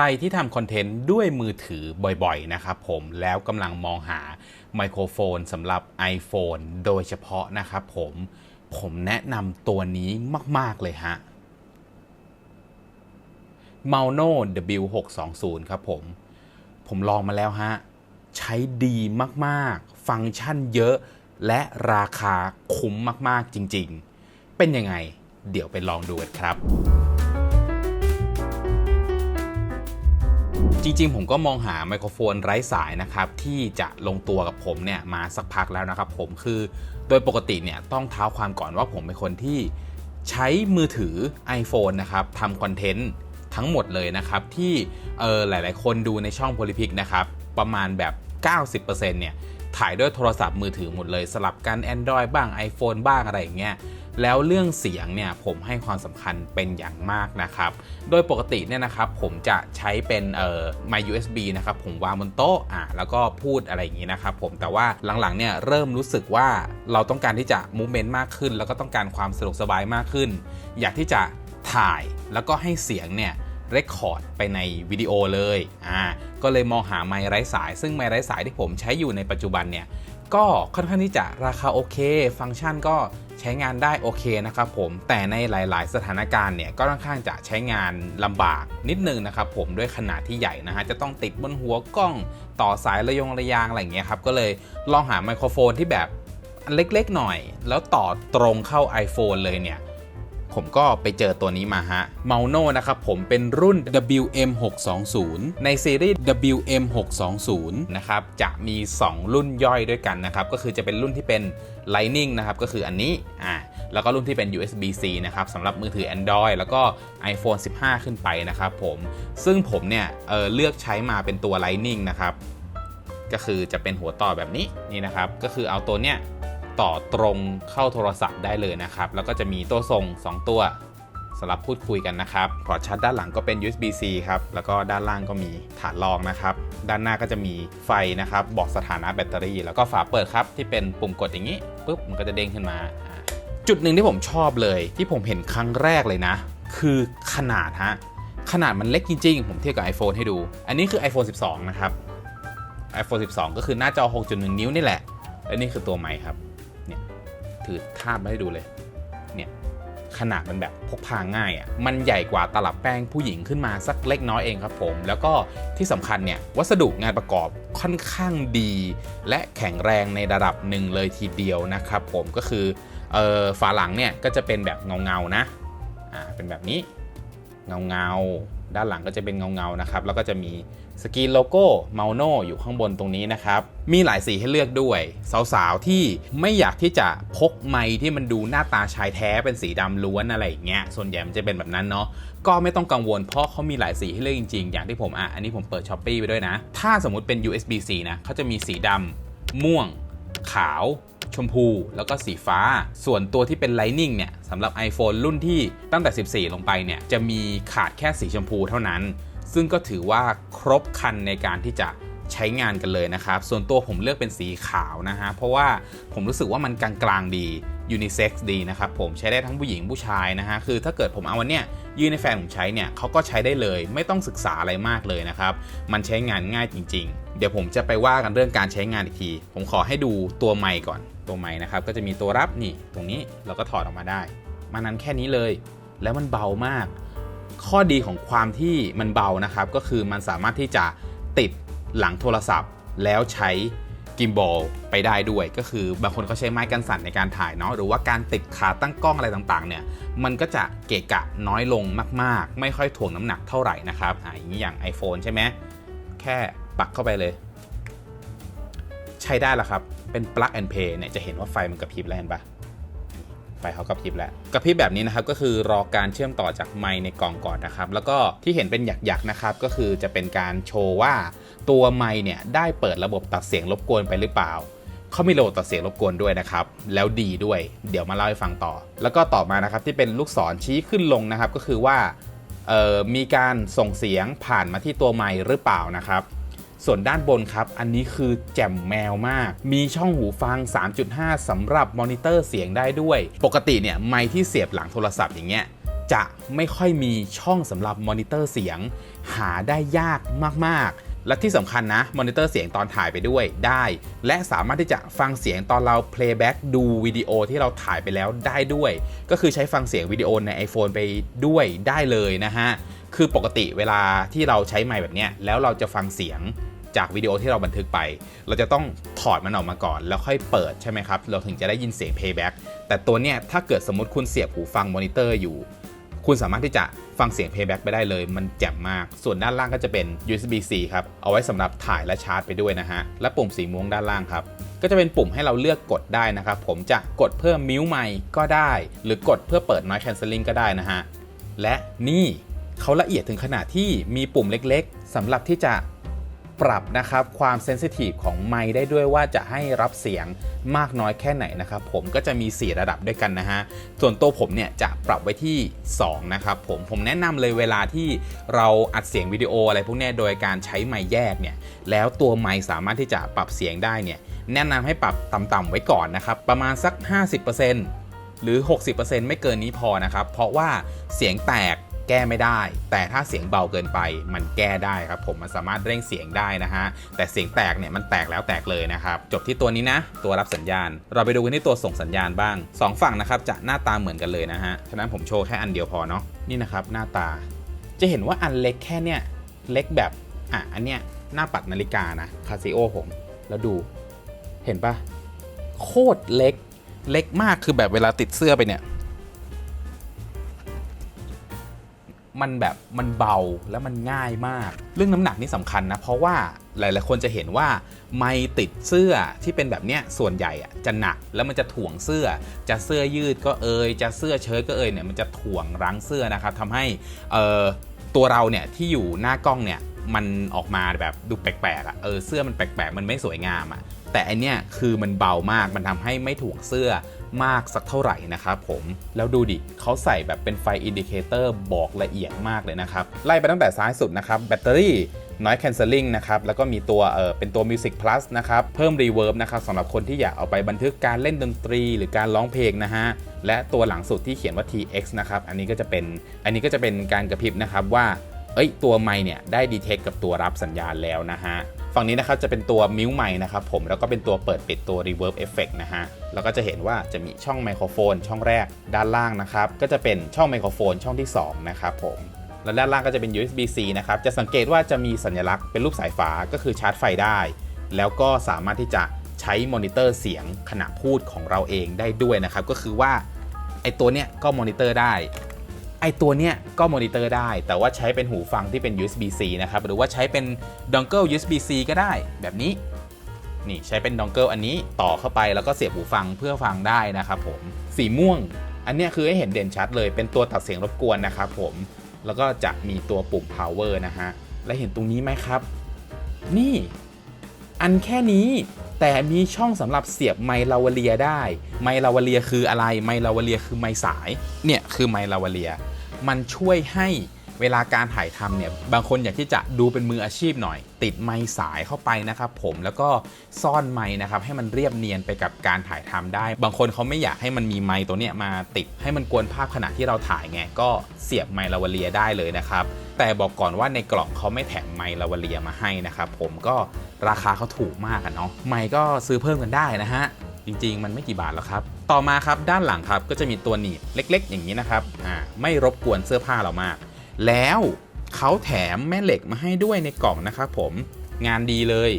รที่ทำคอนเทนต์ด้วยมือถือบ่อยๆ นะครับผมแล้วกำลังมองหาไมโครโฟนสำหรับ iPhone โดยเฉพาะนะครับผมผมแนะนำตัวนี้มาก ๆ เลยฮะ m a n o W620 ครับผม ผมลองมาแล้วฮะ ใช้ดีมาก ๆ ฟังก์ชันเยอะ และราคาคุ้มมาก ๆ จริง ๆ เป็นยังไง เดี๋ยวไปลองดูกันครับ จริงๆ ผมก็มองหาไมโครโฟนไร้สายนะครับที่จะลงตัวกับผมเนี่ยมาสักพักแล้วนะครับผมคือโดยปกติเนี่ยต้องเท้าความก่อนว่าผมเป็นคนที่ใช้มือถือ iPhone นะครับทำคอนเทนต์ทั้งหมดเลยนะครับที่เออหลายๆ คนดูในช่องโพลิพิกนะครับประมาณแบบ 90%เนี่ย ถ่ายด้วยโทรศัพท์มือถือหมดเลย สลับกัน Android บ้าง iPhone บ้างอะไรอย่างเงี้ยแล้วเรื่องเสียงเนี่ยผมให้ความสำคัญเป็นอย่างมากนะครับ โดยปกติเนี่ยนะครับผมจะใช้เป็นเอ่อ my USB นะครับผมวางบนโต๊ะอะแล้วก็พูดอะไรอย่างงี้นะครับผมแต่ว่าหลังๆเนี่ยเริ่มรู้สึกว่าเราต้องการที่จะ movement มากขึ้น แล้วก็ต้องการความสะดวกสบายมากขึ้น อยากที่จะถ่ายแล้วก็ให้เสียงเนี่ย เรคคอร์ดไปในวิดีโอเลยอ่าก็เลยมองหาไมค์ไร้สาย ซึ่งไมค์ไร้สายที่ผมใช้อยู่ในปัจจุบันเนี่ยก็ค่อนข้างที่จะราคาโอเค ฟังก์ชันก็ใช้งานได้โอเคนะครับผมแต่ในหลาย ๆ สถานการณ์เนี่ยก็ค่อนข้างจะใช้งานลำบากนิดนึงนะครับผมด้วยขนาดที่ใหญ่นะฮะจะต้องติดบนหัวกล้องต่อสายระยงระยางอะไรอย่างเงี้ยครับก็เลยลองหาไมโครโฟนที่แบบเล็ก ๆ หน่อย แล้วต่อตรงเข้า iPhone เลยเนี่ย ผมก็ไปเจอตัวนี้มาฮะ m a n o นะครับผมเป็นรุ่น WM620 ในซีรีส์ WM620 นะครับจะมี 2 รุ่นย่อยด้วยกันนะครับ ก็คือจะเป็นรุ่นที่เป็น Lightning นะครับก็คืออันนี้อ่าแล้วก็รุ่นที่เป็น USB-C นะครับสำหรับมือถือ Android แล้วก็ iPhone 15 ขึ้นไปนะครับผมซึ่งผมเนี่ยเเลือกใช้มาเป็นตัว Lightning นะครับก็คือจะเป็นหัวต่อแบบนี้นี่นะครับ ก็คือเอาตัวเนี้ย ต่อตรงเข้าโทรศัพท์ได้เลยนะครับ แล้วก็จะมีตัวส่ง 2 ตัวสำหรับพูดคุยกันนะครับพอร์ตชาร์จด้านหลังก็เป็น USB-C ครับ แล้วก็ด้านล่างก็มีฐานรองนะครับ ด้านหน้าก็จะมีไฟนะครับ บอกสถานะแบตเตอรี่ แล้วก็ฝาเปิดครับ ที่เป็นปุ่มกดอย่างนี้ปุ๊บมันก็จะเด้งขึ้นมา จุดหนึ่งที่ผมชอบเลย ที่ผมเห็นครั้งแรกเลยนะ คือขนาดฮะขนาดมันเล็กจริงๆ ผมเทียบกับ iPhone ให้ดู อันนี้คือ iPhone 12 นะครับ iPhone 12 ก็คือหน้าจอ 6.1 นิ้วนี่แหละ และนี่คือตัวใหม่ครับ ถือทาบมาให้ดูเลย เนี่ย ขนาดมันแบบพกพาง่ายอะ่ะ มันใหญ่กว่าตลับแป้งผู้หญิงขึ้นมาสักเล็กน้อยเองครับผม แล้วก็ที่สำคัญเนี่ย วัสดุงานประกอบค่อนข้างดี และแข็งแรงในระดับหนึ่งเลยทีเดียวนะครับผม ก็คือ เออฝาหลังเนี่ยก็จะเป็นแบบเงาๆนะ อ่า เป็นแบบนี้ เงาเงาๆด้านหลังก็จะเป็นเงาเงาๆนะครับ แล้วก็จะมีสกรีนโลโก้เมาโนอยู่ข้างบนตรงนี้นะครับ มีหลายสีให้เลือกด้วย สาวๆ ที่ไม่อยากที่จะพกไม้ที่มันดูหน้าตาชายแท้เป็นสีดำล้วนอะไรอย่างเงี้ย ส่วนใหญ่มันจะเป็นแบบนั้นเนาะ ก็ไม่ต้องกังวลเพราะเขามีหลายสีให้เลือกจริงๆ อย่างที่ผมอะ อันนี้ผมเปิดช้อปปีไปด้วยนะ ถ้าสมมุติเป็น USB-C นะเขาจะมีสีดำม่วง ขาว ชมพู แล้วก็สีฟ้า ส่วนตัวที่เป็น Lightning เนี่ยสำหรับ iPhone รุ่นที่ตั้งแต่ 14 ลงไปเนี่ยจะมีขาดแค่สีชมพูเท่านั้น ซึ่งก็ถือว่าครบคันในการที่จะใช้งานกันเลยนะครับ ส่วนตัวผมเลือกเป็นสีขาวนะฮะ เพราะว่าผมรู้สึกว่ามันกลางๆดียูนิเซ็กซ์ดีนะครับผมใช้ได้ทั้งผู้หญิงผู้ชายนะฮะ คือถ้าเกิดผมเอาวันเนี้ย ยื่นให้แฟนผมใช้เนี่ยเขาก็ใช้ได้เลย ไม่ต้องศึกษาอะไรมากเลยนะครับ มันใช้งานง่ายจริง ๆ เดี๋ยวผมจะไปว่ากันเรื่องการใช้งานอีกที ผมขอให้ดูตัวไมค์ก่อน ตัวไมค์นะครับก็จะมีตัวรับนี่ ตรงนี้เราก็ถอดออกมาได้มันนั้นแค่นี้เลย แล้วมันเบามาก ข้อดีของความที่มันเบานะครับ ก็คือมันสามารถที่จะติดหลังโทรศัพท์แล้วใช้ กิมบอลไปได้ด้วยก็คือบางคนเขาใช้ไม้กันสั่นในการถ่ายเนาะหรือว่าการติดขาตั้งกล้องอะไรต่างๆเนี่ยมันก็จะเกะกะน้อยลงมาก ๆ ไม่ค่อยถ่วงน้ำหนักเท่าไหร่นะครับอ่าอย่างนี้อย่าง iPhone ใช่ไหมแค่ปักเข้าไปเลย ใช้ได้แล้วครับเป็น plug and play เนี่ยจะเห็นว่าไฟมันกระพริบแล้วเห็นปะ ไฟเขากระพริบแล้วกระพริบแบบนี้นะครับก็คือรอการเชื่อมต่อจากไมค์ในกล่องก่อนนะครับ แล้วก็ที่เห็นเป็นหยักๆนะครับก็คือจะเป็นการโชว์ว่าตัวไมค์เนี่ยได้เปิดระบบตัดเสียงรบกวนไปหรือเปล่าเขามีระบบตัดเสียงรบกวนด้วยนะครับ แล้วดีด้วย เดี๋ยวมาเล่าให้ฟังต่อ แล้วก็ต่อมานะครับที่เป็นลูกศรชี้ขึ้นลงนะครับ ก็คือว่ามีการส่งเสียงผ่านมาที่ตัวไมค์หรือเปล่านะครับ ส่วนด้านบนครับ อันนี้คือแจ่มแมวมาก มีช่องหูฟัง 3.5สำหรับมอนิเตอร์เสียงได้ด้วย ปกติเนี่ยไมค์ที่เสียบหลังโทรศัพท์อย่างเงี้ยจะไม่ค่อยมีช่องสำหรับมอนิเตอร์เสียง หาได้ยากมากๆ และที่สำคัญนะมอนิเตอร์เสียงตอนถ่ายไปด้วยได้ และสามารถที่จะฟังเสียงตอนเรา playback ดูวิดีโอที่เราถ่ายไปแล้วได้ด้วย ก็คือใช้ฟังเสียงวิดีโอใน iPhone ไปด้วยได้เลยนะฮะ คือปกติเวลาที่เราใช้ไมค์แบบเนี้ยแล้วเราจะฟังเสียง จากวิดีโอที่เราบันทึกไป เราจะต้องถอดมันออกมาก่อน แล้วค่อยเปิดใช่ไหมครับ เราถึงจะได้ยินเสียง playback แต่ตัวเนี้ยถ้าเกิดสมมติคุณเสียบหูฟังมอนิเตอร์อยู่ คุณสามารถที่จะฟังเสียง playback ไปได้เลย มันแจ่มมาก ส่วนด้านล่างก็จะเป็น USB-C ครับ เอาไว้สำหรับถ่ายและชาร์จไปด้วยนะฮะ และปุ่มสีม่วงด้านล่างครับ ก็จะเป็นปุ่มให้เราเลือกกดได้นะครับ ผมจะกดเพิ่มมิวไมค์ก็ได้ หรือกดเพื่อเปิด noise cancelling ก็ได้นะฮะ และนี่เขาละเอียดถึงขนาดที่มีปุ่มเล็ก ๆสำหรับที่จะ ปรับนะครับความเซนซิทีฟของไมค์ได้ด้วยว่าจะให้รับเสียงมากน้อยแค่ไหนนะครับผมก็จะมี 4 ระดับด้วยกันนะฮะ ส่วนตัวผมเนี่ยจะปรับไว้ที่ 2 นะครับผมผมแนะนำเลยเวลาที่เราอัดเสียงวิดีโออะไรพวกนี้โดยการใช้ไมค์แยกเนี่ยแล้วตัวไมค์สามารถที่จะปรับเสียงได้เนี่ยแนะนำให้ปรับต่ำๆไว้ก่อนนะครับประมาณสัก 50%หรือ 60%ไม่เกินนี้พอนะครับเพราะว่าเสียงแตก แก้ไม่ได้ แต่ถ้าเสียงเบาเกินไปมันแก้ได้ครับผมมันสามารถเร่งเสียงได้นะฮะแต่เสียงแตกเนี่ยมันแตกแล้วแตกเลยนะครับจบที่ตัวนี้นะ ตัวรับสัญญาณ เราไปดูกันที่ตัวส่งสัญญาณบ้าง 2 ฝั่งนะครับจะหน้าตาเหมือนกันเลยนะฮะฉะนั้นผมโชว์แค่อันเดียวพอเนาะนี่นะครับหน้าตา จะเห็นว่าอันเล็กแค่เนี่ยเล็กแบบอะอันเนี้ยหน้าปัดนาฬิกานะคาซิโอผม แล้วดูเห็นปะโคตรเล็กเล็กมากคือแบบเวลาติดเสื้อไปเนี่ย มันแบบมันเบาแล้วมันง่ายมาก เรื่องน้ำหนักนี่สำคัญนะ เพราะว่าหลาย ๆ คนจะเห็นว่าไมติดเสื้อที่เป็นแบบเนี้ยส่วนใหญ่อะจะหนักแล้วมันจะถ่วงเสื้อ จะเสื้อยืดก็เอย จะเสื้อเชิ้ตก็เอยเนี่ยมันจะถ่วงรั้งเสื้อนะครับทำให้เอ่อตัวเราเนี่ยที่อยู่หน้ากล้องเนี่ยมันออกมาแบบดูแปลกๆอะ่ะเออเสื้อมันแปลกๆ มันไม่สวยงามอะ่ะแต่อันเนี้ยคือมันเบามากมันทำให้ไม่ถ่วงเสื้อ มากสักเท่าไหร่นะครับผม แล้วดูดิเขาใส่แบบเป็นไฟอินดิเคเตอร์บอกละเอียดมากเลยนะครับ ไล่ไปตั้งแต่ซ้ายสุดนะครับแบตเตอรี่ noise cancelling นะครับ แล้วก็มีตัวเออเป็นตัว music plus นะครับ เพิ่ม reverb นะครับสำหรับคนที่อยากเอาไปบันทึกการเล่นดนตรี หรือการร้องเพลงนะฮะ และตัวหลังสุดที่เขียนว่า TX นะครับ อันนี้ก็จะเป็น อันนี้ก็จะเป็นการกระพริบนะครับว่า เอ้ย ตัวไมเนี่ยได้ดีเทคกับตัวรับสัญญาณแล้วนะฮะ ฝั่งนี้นะครับจะเป็นตัวมิวไมค์นะครับผมแล้วก็เป็นตัวเปิดปิดตัว reverb effect นะฮะแล้วก็จะเห็นว่าจะมีช่องไมโครโฟน ช่องแรกด้านล่างนะครับก็จะเป็นช่องไมโครโฟนช่องที่ 2 นะครับผมแล้วด้านล่างก็จะเป็น USB-C นะครับจะสังเกตว่าจะมีสัญลักษณ์เป็นรูปสายฟ้าก็คือชาร์จไฟได้ แล้วก็สามารถที่จะใช้มอนิเตอร์เสียงขณะพูดของเราเองได้ด้วยนะครับก็คือว่าไอตัวเนี้ยก็มอนิเตอร์ได้ ตัวเนี้ยก็มอนิเตอร์ได้ แต่ว่าใช้เป็นหูฟังที่เป็น USB-C นะครับ หรือว่าใช้เป็นดองเกิล USB-C ก็ได้แบบนี้ นี่ใช้เป็นดองเกิลอันนี้ต่อเข้าไปแล้วก็เสียบหูฟังเพื่อฟังได้นะครับผม สีม่วง อันนี้คือให้เห็นเด่นชัดเลย เป็นตัวตัดเสียงรบกวนนะครับผม แล้วก็จะมีตัวปุ่ม power นะฮะ และเห็นตรงนี้ไหมครับ นี่ อันแค่นี้แต่มีช่องสำหรับเสียบไมค์ลาวเลียได้ ไมค์ลาวเลียคืออะไร ไมค์ลาวเลียคือไมค์สาย เนี่ยคือไมค์ลาวเลีย มันช่วยให้เวลาการถ่ายทำเนี่ยบางคนอยากที่จะดูเป็นมืออาชีพหน่อย ติดไมค์สายเข้าไปนะครับผมแล้วก็ซ่อนไมค์นะครับให้มันเรียบเนียนไปกับการถ่ายทำได้ บางคนเขาไม่อยากให้มันมีไมค์ตัวเนี้ยมาติดให้มันกวนภาพขณะที่เราถ่ายไงก็เสียบไมค์ลาวเลียได้เลยนะครับแต่บอกก่อนว่าในกล่องเขาไม่แถมไมค์ลาวเลียมาให้นะครับผมก็ราคาเขาถูกมากอะเนาะไมค์ก็ซื้อเพิ่มกันได้นะฮะจริง ๆ มันไม่กี่บาทหรอกครับ ต่อมาครับด้านหลังครับก็จะมีตัวหนีบเล็กๆ อย่างนี้นะครับอ่าไม่รบกวนเสื้อผ้าเรามาก แล้วเขาแถมแม่เหล็กมาให้ด้วยในกล่องนะครับผมงานดีเลย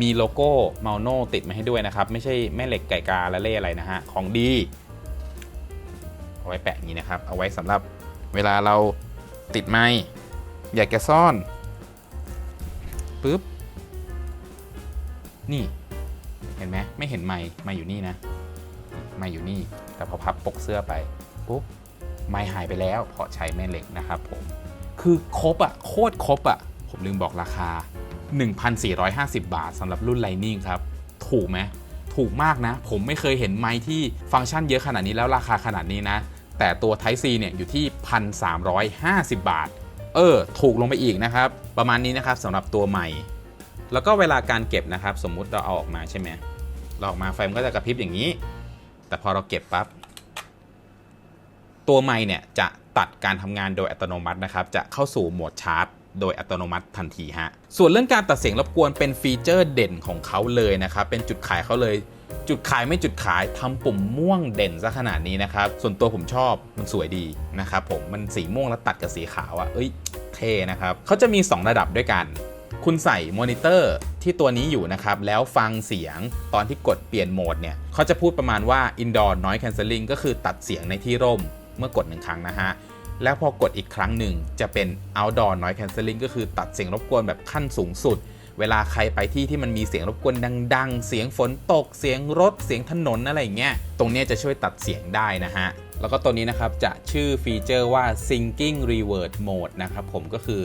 มีโลโก้เมาโนติดมาให้ด้วยนะครับ ไม่ใช่แม่เหล็กไก่กาละเล่อะไรนะฮะของดีเอาไว้แปะอย่างนี้นะครับ เอาไว้สำหรับเวลาเราติดไม้อยากจะซ่อนปุ๊บนี่ เห็นไหมไม่เห็นไม้ไม้อยู่นี่นะ ไม้อยู่นี่ แต่พอพับปกเสื้อไปปุ๊บไม้หายไปแล้วเพราะใช้แม่เหล็กนะครับผม คือครบอะโคตรครบอะผมลืมบอกราคา 1,450 บาทสำหรับรุ่น Lightning ครับ ถูกไหมถูกมากนะ ผมไม่เคยเห็นไม้ที่ฟังก์ชันเยอะขนาดนี้แล้วราคาขนาดนี้นะ แต่ตัว Type C เนี่ยอยู่ที่ 1,350 บาท เออ ถูกลงไปอีกนะครับ ประมาณนี้นะครับสำหรับตัวใหม่ แล้วก็เวลาการเก็บนะครับ สมมุติเราเอาออกมาใช่ไหมเราออกมาไฟมันก็จะกระพริบอย่างนี้ แต่พอเราเก็บปั๊บตัวไมค์เนี่ยจะตัดการทำงานโดยอัตโนมัตินะครับ จะเข้าสู่โหมดชาร์จโดยอัตโนมัติทันทีฮะ ส่วนเรื่องการตัดเสียงรบกวนเป็นฟีเจอร์เด่นของเขาเลยนะครับ เป็นจุดขายเขาเลย จุดขายไม่จุดขายทำปุ่มม่วงเด่นซะขนาดนี้นะครับ ส่วนตัวผมชอบมันสวยดีนะครับผม มันสีม่วงแล้วตัดกับสีขาวอะ่ะ เอ้ย เท่นะครับ เขาจะมี 2 ระดับด้วยกัน คุณใส่มอนิเตอร์ที่ตัวนี้อยู่นะครับ แล้วฟังเสียงตอนที่กดเปลี่ยนโหมดเนี่ยเขาจะพูดประมาณว่า indoor noise cancelling ก็คือตัดเสียงในที่ร่มเมื่อกดหนึ่งครั้งนะฮะ แล้วพอกดอีกครั้งหนึ่งจะเป็น outdoor noise cancelling ก็คือตัดเสียงรบกวนแบบขั้นสูงสุด เวลาใครไปที่ที่มันมีเสียงรบกวนดัง ๆ เสียงฝนตก เสียงรถ เสียงถนนอะไรอย่างเงี้ย ตรงนี้จะช่วยตัดเสียงได้นะฮะ แล้วก็ตัวนี้นะครับจะชื่อฟีเจอร์ว่า syncing reverb mode นะครับผมก็คือ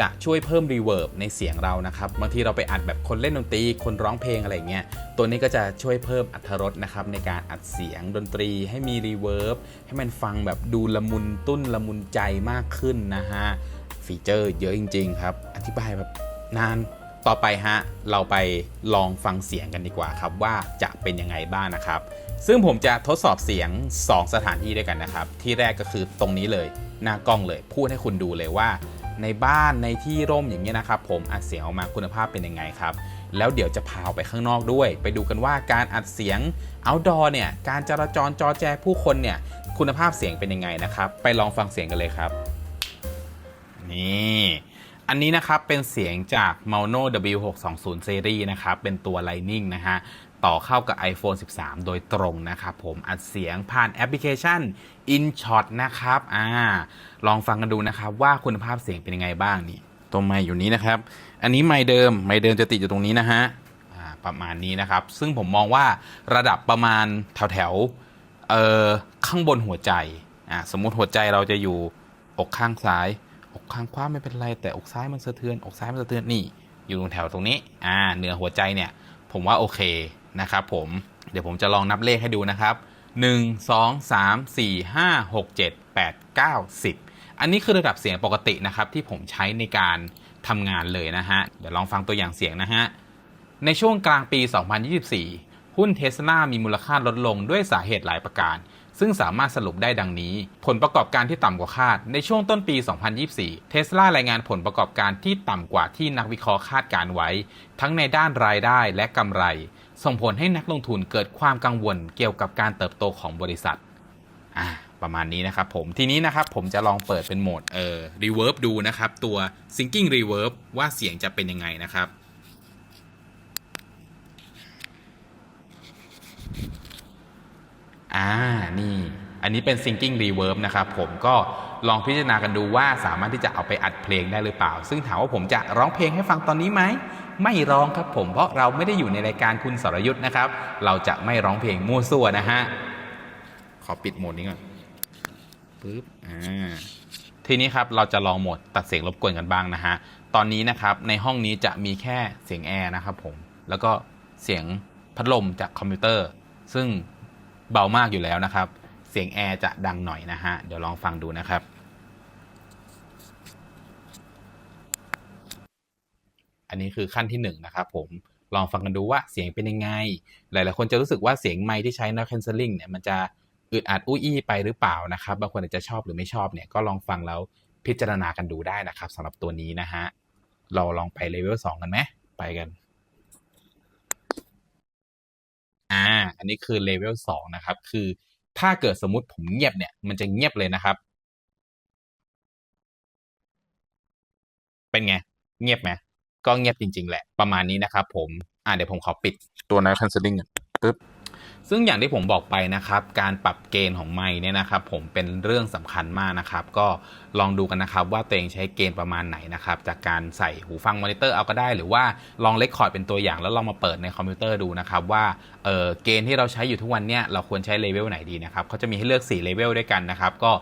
จะช่วยเพิ่ม reverb ในเสียงเรานะครับบางทีเราไปอัดแบบคนเล่นดนตรี คนร้องเพลงอะไรเงี้ยตัวนี้ก็จะช่วยเพิ่มอรรถรสนะครับในการอัดเสียงดนตรีให้มี reverb ให้มันฟังแบบดูละมุนตุ้นละมุนใจมากขึ้นนะฮะฟีเจอร์เยอะจริง ๆ ครับ อธิบายแบบนานต่อไปฮะเราไปลองฟังเสียงกันดีกว่าครับว่าจะเป็นยังไงบ้างนะครับ ซึ่งผมจะทดสอบเสียง 2 สถานที่ด้วยกันนะครับ ที่แรกก็คือตรงนี้เลยหน้ากล้องเลย พูดให้คุณดูเลยว่า ในบ้านในที่ร่มอย่างเงี้ยนะครับผมอัดเสียงออกมาคุณภาพเป็นยังไงครับ แล้วเดี๋ยวจะพาออกไปข้างนอกด้วย ไปดูกันว่าการอัดเสียง outdoor เนี่ยการจราจรจอแจผู้คนเนี่ยคุณภาพเสียงเป็นยังไงนะครับ ไปลองฟังเสียงกันเลยครับ นี่อันนี้นะครับเป็นเสียงจาก Mauno W620 Series นะครับเป็นตัว Lightning นะฮะ ต่อเข้ากับ iPhone 13 โดยตรงนะครับผมอัดเสียงผ่านแอปพลิเคชัน InShot นะครับอ่าลองฟังกันดูนะครับว่าคุณภาพเสียงเป็นยังไงบ้างนี่ตัวไมค์อยู่นี้นะครับ อันนี้ไมค์เดิมไมค์เดิมจะติดอยู่ตรงนี้นะฮะประมาณนี้นะครับ ซึ่งผมมองว่าระดับประมาณแถวแถวๆเอ่อข้างบนหัวใจอ่าสมมุติหัวใจเราจะอยู่อกข้างซ้าย อกข้างขวาไม่เป็นไร แต่อกซ้ายมันสะเทือน อกซ้ายมันสะเทือนนี่ อยู่ตรงแถวตรงนี้อ่าเหนือหัวใจเนี่ย ผมว่าโอเค นะครับผมเดี๋ยวผมจะลองนับเลขให้ดูนะครับ 1 2 3 4 5 6 7 8 9 10 อันนี้คือระดับเสียงปกตินะครับ ที่ผมใช้ในการทำงานเลยนะฮะ เดี๋ยวลองฟังตัวอย่างเสียงนะฮะ ในช่วงกลางปี 2024 หุ้นเทสลามีมูลค่าลดลงด้วยสาเหตุหลายประการ ซึ่งสามารถสรุปได้ดังนี้ ผลประกอบการที่ต่ำกว่าคาด ในช่วงต้นปี 2024 เทสลารายงานผลประกอบการที่ต่ำกว่าที่นักวิเคราะห์คาดการไว้ ทั้งในด้านรายได้และกำไร ส่งผลให้นักลงทุนเกิดความกังวลเกี่ยวกับการเติบโตของบริษัทอ่าประมาณนี้นะครับผมทีนี้นะครับผมจะลองเปิดเป็นโหมดเอ่อ reverb ดูนะครับ ตัว syncing reverb ว่าเสียงจะเป็นยังไงนะครับอ่านี่อันนี้เป็น syncing reverb นะครับผมก็ลองพิจารณากันดูว่าสามารถที่จะเอาไปอัดเพลงได้หรือเปล่า ซึ่งถามว่าผมจะร้องเพลงให้ฟังตอนนี้ไหม ไม่ร้องครับผมเพราะเราไม่ได้อยู่ในรายการคุณสรยุทธ์นะครับ เราจะไม่ร้องเพลงมั่วซั่วนะฮะขอปิดโหมดนี้ก่อนปึ๊บอ่าทีนี้ครับเราจะลองโหมดตัดเสียงรบกวนกันบ้างนะฮะตอนนี้นะครับในห้องนี้จะมีแค่เสียงแอร์นะครับผมแล้วก็เสียงพัดลมจากคอมพิวเตอร์ ซึ่งเบามากอยู่แล้วนะครับ เสียงแอร์จะดังหน่อยนะฮะเดี๋ยวลองฟังดูนะครับ อันนี้คือขั้นที่หนึ่งนะครับผมลองฟังกันดูว่าเสียงเป็นยังไง หลาย ๆ คนจะรู้สึกว่าเสียงไมค์ที่ใช้ noise cancelling เนี่ยมันจะอึดอัดอุ้ยอี้ไปหรือเปล่านะครับ บางคนอาจจะชอบหรือไม่ชอบเนี่ยก็ลองฟังแล้วพิจารณากันดูได้นะครับสำหรับตัวนี้นะฮะเราลองไปเลเวล2กันไหมไปกันอ่าอันนี้คือเลเวล2นะครับ คือถ้าเกิดสมมติผมเงียบเนี่ย มันจะเงียบเลยนะครับ เป็นไง เงียบไหม ก็เงียบจริง ๆ แหละประมาณนี้นะครับผม อ่าเดี๋ยวผมขอปิดตัว noise cancelling ก่อนปึ๊บ ซึ่งอย่างที่ผมบอกไปนะครับ การปรับเกณฑ์ของไมค์เนี่ยนะครับผมเป็นเรื่องสำคัญมากนะครับ ก็ลองดูกันนะครับว่าตัวเองใช้เกณฑ์ประมาณไหนนะครับ จากการใส่หูฟังมอนิเตอร์เอาก็ได้ หรือว่าลองเลคคอร์ดเป็นตัวอย่างแล้วลองมาเปิดในคอมพิวเตอร์ดูนะครับว่าเเกณฑ์ที่เราใช้อยู่ทุกวันเนี่ยเราควรใช้เลเวลไหนดีนะครับเขาจะมีให้เลือก4เลเวลด้วยกันนะครับก็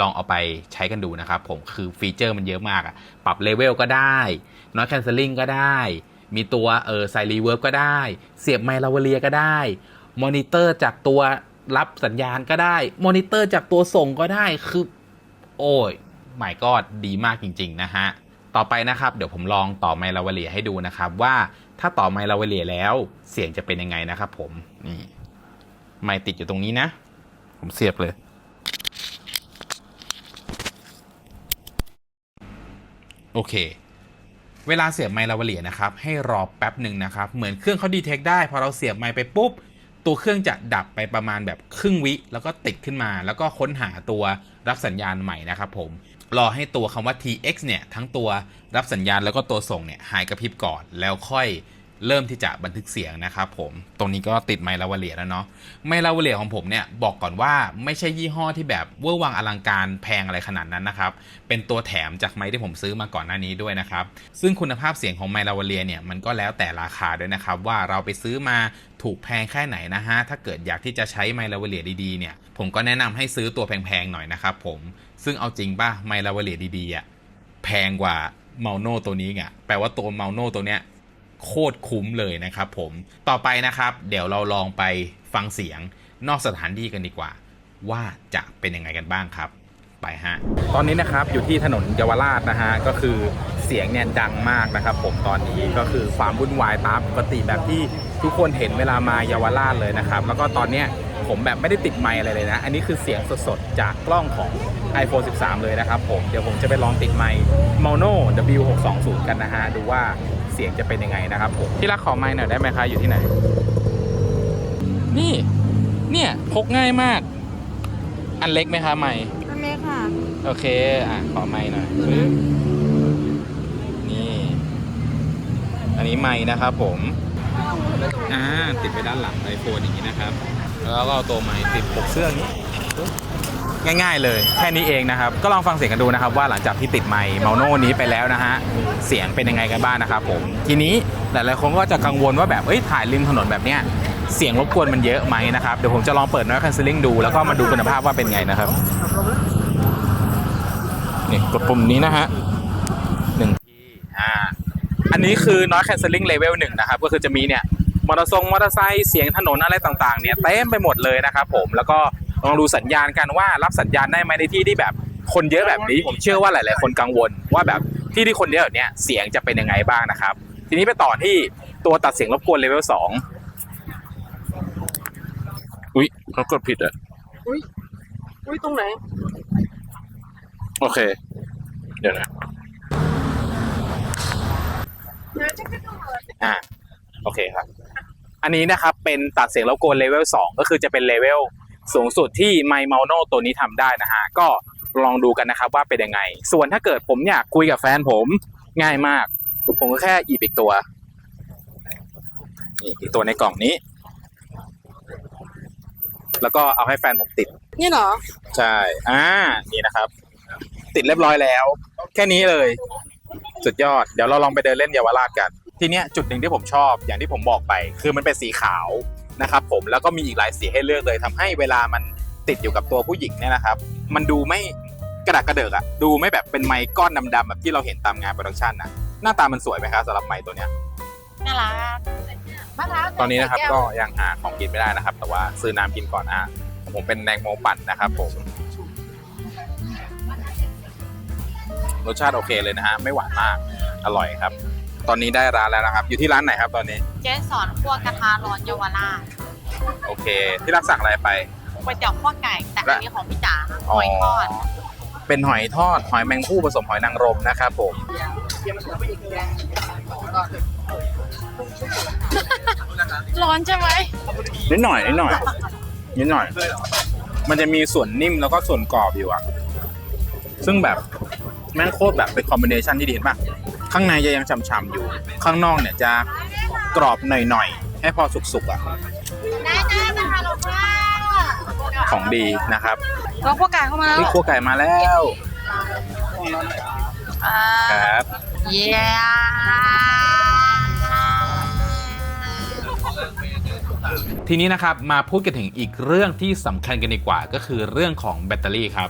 ลองเอาไปใช้กันดูนะครับผมคือฟีเจอร์มันเยอะมากอะปรับเลเวลก็ได้ noise cancelling ก็ได้ มีตัวเออใส่รีเวิร์บก็ได้ เสียบไมค์ลาวเลียก็ได้ มอนิเตอร์จากตัวรับสัญญาณก็ได้ มอนิเตอร์จากตัวส่งก็ได้ คือ โอ้ยหมายก็ดีมากจริง ๆ นะฮะ ต่อไปนะครับ เดี๋ยวผมลองต่อไมค์ลาวเลียให้ดูนะครับว่าถ้าต่อไมค์ลาวเลียแล้วเสียงจะเป็นยังไงนะครับผม นี่ ไมค์ติดอยู่ตรงนี้นะ ผมเสียบเลย โอเคเวลาเสียบไมค์ลาวเลียนะครับให้รอแป๊บหนึ่งนะครับ เหมือนเครื่องเขาดีเทคได้ พอเราเสียบไมค์ไปปุ๊บ ตัวเครื่องจะดับไปประมาณแบบครึ่งวิ แล้วก็ติดขึ้นมา แล้วก็ค้นหาตัวรับสัญญาณใหม่นะครับผมรอให้ตัวคำว่า TX เนี่ย ทั้งตัวรับสัญญาณแล้วก็ตัวส่งเนี่ยหายกระพริบก่อนแล้วค่อย เริ่มที่จะบันทึกเสียงนะครับผมตรงนี้ก็ติดไมค์ลาวเลียแล้วเนาะไมค์ลาวเลียของผมเนี่ยบอกก่อนว่าไม่ใช่ยี่ห้อที่แบบเวอร์วังอลังการแพงอะไรขนาดนั้นนะครับเป็นตัวแถมจากไมค์ที่ผมซื้อมาก่อนหน้านี้ด้วยนะครับซึ่งคุณภาพเสียงของไมค์ลาวเลียเนี่ยมันก็แล้วแต่ราคาด้วยนะครับว่าเราไปซื้อมาถูกแพงแค่ไหนนะฮะถ้าเกิดอยากที่จะใช้ไมค์ลาวเลียดีๆเนี่ยผมก็แนะนำให้ซื้อตัวแพงๆหน่อยนะครับผมซึ่งเอาจริงป่ะไมค์ลาวเลียดีๆอะแพงกว่าเมาโนตัวนี้ไงแปลว่าตัวเมาโนตัวเนี้ย โคตรคุ้มเลยนะครับผมต่อไปนะครับ เดี๋ยวเราลองไปฟังเสียงนอกสถานที่กันดีกว่า ว่าจะเป็นยังไงกันบ้างครับ ไปฮะ ตอนนี้นะครับอยู่ที่ถนนเยาวราชนะฮะก็คือเสียงเนี่ยดังมากนะครับ ผมตอนนี้ก็คือความวุ่นวายตามปกติแบบที่ทุกคนเห็นเวลามาเยาวราชเลยนะครับ แล้วก็ตอนเนี้ยผมแบบไม่ได้ติดไมค์อะไรเลยนะ อันนี้คือเสียงสดๆ จากกล้องของ iPhone 13 เลยนะครับผม เดี๋ยวผมจะไปลองติดไมค์ Mono W620 กันนะฮะ ดูว่า สียงจะเป็นยังไงนะครับผมที่รักขอไมค์หน่อยได้ไหมคะอยู่ที่ไหน นี่ เนี่ยพกง่ายมาก อันเล็กไหมคะไมค์อันเล็กค่ะ โอเค อะขอไม้หน่อยปึ๊บนี่ อันนี้ไม้นะครับผมอ่าติดไปด้านหลังไอโฟนอย่างนี้นะครับ แล้วก็เอาตัวไม้ติดปกเสื้ออย่างนี้ปึ๊บ ง่าย ๆ เลยแค่นี้เองนะครับก็ลองฟังเสียงกันดูนะครับว่าหลังจากที่ติดไมค์เมาโน่นี้ไปแล้วนะฮะเสียงเป็นยังไงกันบ้างนะครับผมทีนี้หลายๆคนก็จะกังวลว่าแบบเอ้ยถ่ายริมถนนแบบเนี้ยเสียงรบกวนมันเยอะไหมนะครับเดี๋ยวผมจะลองเปิด noise cancelling ดูแล้วก็มาดูคุณภาพว่าเป็นไงนะครับนี่กดปุ่มนี้นะฮะหนึ่งที่อ่าอันนี้คือ noise cancelling level หนึ่งนะครับก็คือจะมีเนี่ยมอเตอร์ทรงมอเตอร์ไซค์เสียงถนนอะไรต่างๆเนี่ยเต็มไปหมดเลยนะครับผมแล้วก็ ลองดูสัญญาณกันว่ารับสัญญาณได้ไหมในที่ที่แบบคนเยอะแบบนี้ผมเชื่อว่าหลาย ๆ คนกังวล ว่าแบบที่ที่คนเยอะแบบเนี้ยเสียงจะเป็นยังไงบ้างนะครับ ทีนี้ไปต่อที่ตัวตัดเสียงรบกวนเลเวลสองอุ๊ยเขากดผิดอะอุ้ยอุ้ยตรงไหน โอเค เดี๋ยวนะอ่าโอเคครับ อันนี้นะครับเป็นตัดเสียงรบกวนเลเวล2ก็คือจะเป็นเลเวล สูงสุดที่ไมค์เมาโนตัวนี้ทำได้นะฮะก็ลองดูกันนะครับว่าเป็นยังไง ส่วนถ้าเกิดผมอยากคุยกับแฟนผมง่ายมาก ผมก็แค่อีบอีกตัวนี่อีกตัวในกล่องนี้ แล้วก็เอาให้แฟนผมติด นี่เหรอ ใช่ อ่า นี่นะครับ ติดเรียบร้อยแล้ว แค่นี้เลย สุดยอด เดี๋ยวเราลองไปเดินเล่นเยาวราชกัน ทีเนี้ยจุดหนึ่งที่ผมชอบอย่างที่ผมบอกไป คือมันเป็นสีขาว นะครับผมแล้วก็มีอีกหลายสีให้เลือกเลยทำให้เวลามันติดอยู่กับตัวผู้หญิงเนี่ยนะครับ มันดูไม่กระดักกระเดิกอะดูไม่แบบเป็นไม้ก้อนดำๆแบบที่เราเห็นตามงานโปรดักชันนะหน้าตามันสวยไหมครับสำหรับไม้ตัวเนี้ยน่ารักมะพร้าวตอนนี้นะครับก็ยังหาของกินไม่ได้นะครับ แต่ว่าซื้อน้ำกินก่อนอะผมเป็นแตงโมปั่นนะครับผมรสชาติโอเคเลยนะฮะไม่หวานมากอร่อยครับ ตอนนี้ได้ร้านแล้วนะครับ อยู่ที่ร้านไหนครับตอนนี้ เจ๊สอนคั่วกระทะร้อนเยาวราชโอเค ที่รักสั่งอะไรไป ก๋วยเตี๋ยวคั่วไก่แต่อันนี้ของพี่จ๋าหอยทอด เป็นหอยทอดหอยแมงผู้ผสมหอยนางรมนะครับผมร้อนใช่ไหมนิดหน่อยนิดหน่อยนิดหน่อย มันจะมีส่วนนิ่มแล้วก็ส่วนกรอบอยู่อะซึ่งแบบแม่งโคตรแบบเป็นคอมบิเนชันที่ดีเห็นปะ ข้างในจะยังฉ่ำๆอยู่ ข้างนอกเนี่ยจะกรอบหน่อยๆ ให้พอสุกๆอะได้ได้มาทานเราค่ะของดีนะครับก็คั่วไก่เข้ามาแล้วนี่ครัวไก่มาแล้วอ่าครับเย้ทีนี้นะครับมาพูดกันถึงอีกเรื่องที่สำคัญกันดีกว่าก็คือเรื่องของแบตเตอรี่ครับ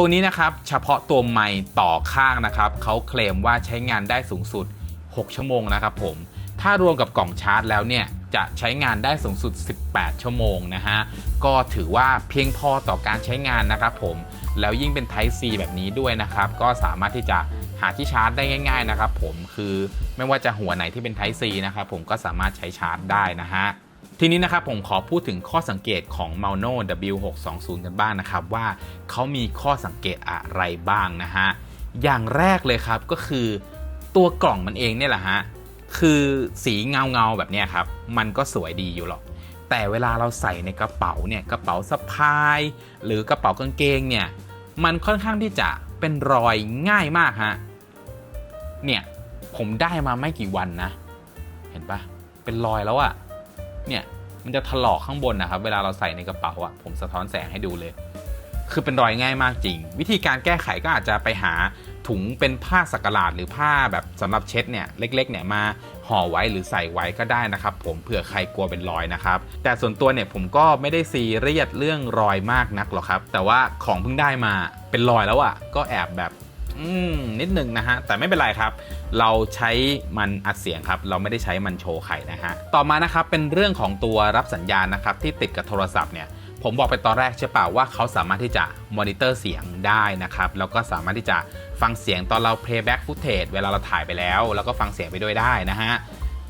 ตัวนี้นะครับเฉพาะตัวไมค์ต่อข้างนะครับเขาเคลมว่าใช้งานได้สูงสุด 6 ชั่วโมงนะครับผมถ้ารวมกับกล่องชาร์จแล้วเนี่ยจะใช้งานได้สูงสุด 18 ชั่วโมงนะฮะ ก็ถือว่าเพียงพอต่อการใช้งานนะครับผม แล้วยิ่งเป็น Type C แบบนี้ด้วยนะครับ ก็สามารถที่จะหาที่ชาร์จได้ง่าย ๆนะครับผม คือไม่ว่าจะหัวไหนที่เป็น Type C นะครับผมก็สามารถใช้ชาร์จได้นะฮะ ทีนี้นะครับผมขอพูดถึงข้อสังเกตของ Mauno W620 กันบ้างนะครับ ว่าเขามีข้อสังเกตอะไรบ้างนะฮะ อย่างแรกเลยครับก็คือตัวกล่องมันเองเนี่ยแหละฮะ คือสีเงาเงาๆแบบนี้ครับ มันก็สวยดีอยู่หรอก แต่เวลาเราใส่ในกระเป๋าเนี่ยกระเป๋าสะพาย หรือกระเป๋ากางเกงเนี่ยมันค่อนข้างที่จะเป็นรอยง่ายมากฮะเนี่ยผมได้มาไม่กี่วันนะ เห็นปะเป็นรอยแล้วอะ เนี่ยมันจะถลอกข้างบนนะครับ เวลาเราใส่ในกระเป๋าอะผมสะท้อนแสงให้ดูเลย คือเป็นรอยง่ายมากจริง วิธีการแก้ไขก็อาจจะไปหาถุงเป็นผ้าสักหลาดหรือผ้าแบบสำหรับเช็ดเนี่ยเล็กๆเนี่ยมาห่อไว้หรือใส่ไว้ก็ได้นะครับ ผมเผื่อใครกลัวเป็นรอยนะครับ แต่ส่วนตัวเนี่ยผมก็ไม่ได้ซีเรียสเรื่องรอยมากนักหรอกครับ แต่ว่าของเพิ่งได้มาเป็นรอยแล้วอะ่ะก็แอบแบบ อืมนิดนึงนะฮะ แต่ไม่เป็นไรครับ เราใช้มันอัดเสียงครับ เราไม่ได้ใช้มันโชว์ไข่นะฮะ ต่อมานะครับเป็นเรื่องของตัวรับสัญญาณนะครับที่ติดกับโทรศัพท์เนี่ยผมบอกไปตอนแรกใช่ป่าว่าเขาสามารถที่จะมอนิเตอร์เสียงได้นะครับ แล้วก็สามารถที่จะฟังเสียงตอนเรา playback footage เวลาเราถ่ายไปแล้ว แล้วก็ฟังเสียงไปด้วยได้นะฮะ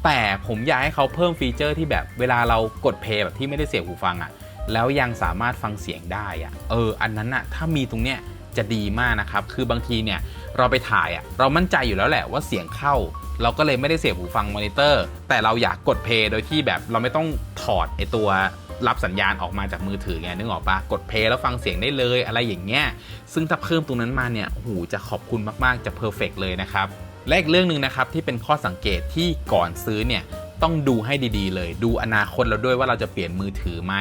แต่ผมอยากให้เขาเพิ่มฟีเจอร์ที่แบบเวลาเรากดเพลย์แบบที่ไม่ได้เสียบหูฟังอะ่ะแล้วยังสามารถฟังเสียงได้อะ่ะเอออันนั้นอะถ้ามีตรงเนี้ย จะดีมากนะครับ คือบางทีเนี่ยเราไปถ่ายอะเรามั่นใจอยู่แล้วแหละว่าเสียงเข้า เราก็เลยไม่ได้เสียบหูฟังมอนิเตอร์ แต่เราอยากกดเพลย์โดยที่แบบเราไม่ต้องถอดไอตัวรับสัญญาณออกมาจากมือถือไงนึกออกปะกดเพลย์แล้วฟังเสียงได้เลยอะไรอย่างเงี้ยซึ่งถ้าเพิ่มตรงนั้นมาเนี่ยโอ้โหจะขอบคุณมากๆจะเพอร์เฟกเลยนะครับและอีกเรื่องหนึ่งนะครับที่เป็นข้อสังเกตที่ก่อนซื้อเนี่ย ต้องดูให้ดีๆ เลย ดูอนาคตเราด้วยว่าเราจะเปลี่ยนมือถือไหม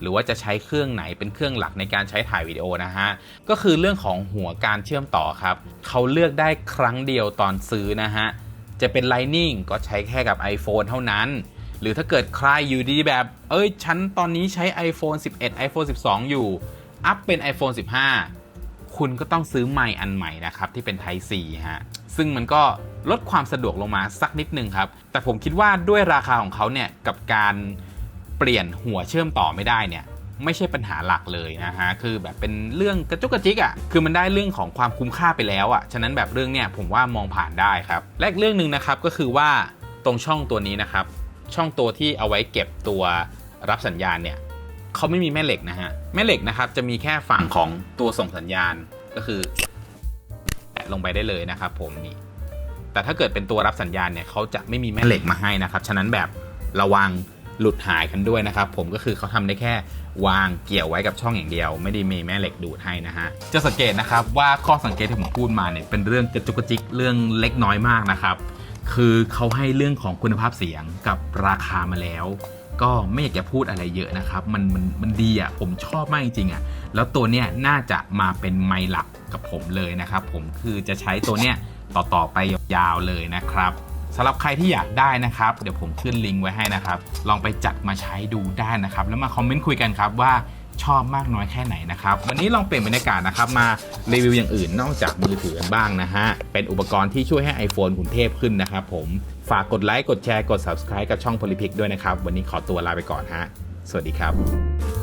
หรือว่าจะใช้เครื่องไหนเป็นเครื่องหลักในการใช้ถ่ายวิดีโอนะฮะ ก็คือเรื่องของหัวการเชื่อมต่อครับ เขาเลือกได้ครั้งเดียวตอนซื้อนะฮะ จะเป็น Lightning ก็ใช้แค่กับ iPhone เท่านั้น หรือถ้าเกิดใครอยู่ดีแบบ เอ้ย ฉันตอนนี้ใช้ iPhone 11 iPhone 12 อยู่ อัพเป็น iPhone 15 คุณก็ต้องซื้อไมค์อันใหม่นะครับที่เป็น Type C ฮะ ซึ่งมันก็ลดความสะดวกลงมาสักนิดนึงครับ แต่ผมคิดว่าด้วยราคาของเขาเนี่ยกับการเปลี่ยนหัวเชื่อมต่อไม่ได้เนี่ยไม่ใช่ปัญหาหลักเลยนะฮะ คือแบบเป็นเรื่องกระจุกกระจิกอะ่ะ คือมันได้เรื่องของความคุ้มค่าไปแล้วอะ่ะ ฉะนั้นแบบเรื่องเนี่ยผมว่ามองผ่านได้ครับ และเรื่องหนึ่งนะครับก็คือว่าตรงช่องตัวนี้นะครับ ช่องตัวที่เอาไว้เก็บตัวรับสัญญาณเนี่ยเขาไม่มีแม่เหล็กนะฮะ แม่เหล็กนะครับจะมีแค่ฝั่งของตัวส่งสัญญาณก็คือ ลงไปได้เลยนะครับผมนี่แต่ถ้าเกิดเป็นตัวรับสัญญาณเนี่ยเขาจะไม่มีแม่เหล็กมาให้นะครับ ฉะนั้นแบบระวังหลุดหายกันด้วยนะครับ ผมก็คือเขาทำได้แค่วางเกี่ยวไว้กับช่องอย่างเดียว ไม่ได้มีแม่เหล็กดูดให้นะฮะจะสังเกตนะครับว่าข้อสังเกตที่ผมพูดมาเนี่ยเป็นเรื่องกระจุกกระจิกเรื่องเล็กน้อยมากนะครับ คือเขาให้เรื่องของคุณภาพเสียงกับราคามาแล้ว ก็ไม่อยากจะพูดอะไรเยอะนะครับ มันมันมันดีอะผมชอบมากจริงๆอะแล้วตัวเนี้ยน่าจะมาเป็นไมค์หลักกับผมเลยนะครับ ผมคือจะใช้ตัวเนี้ยต่อๆไปยาวๆเลยนะครับสำหรับใครที่อยากได้นะครับ เดี๋ยวผมขึ้นลิงก์ไว้ให้นะครับ ลองไปจัดมาใช้ดูได้นะครับ แล้วมาคอมเมนต์คุยกันครับว่าชอบมากน้อยแค่ไหนนะครับ วันนี้ลองเปลี่ยนบรรยากาศนะครับ มารีวิวอย่างอื่นนอกจากมือถือกันบ้างนะฮะ เป็นอุปกรณ์ที่ช่วยให้ iPhone คุณเทพขึ้นนะครับผม ฝากกดไลค์กดแชร์กด subscribe กับช่อง Polypic ด้วยนะครับ วันนี้ขอตัวลาไปก่อนฮะ สวัสดีครับ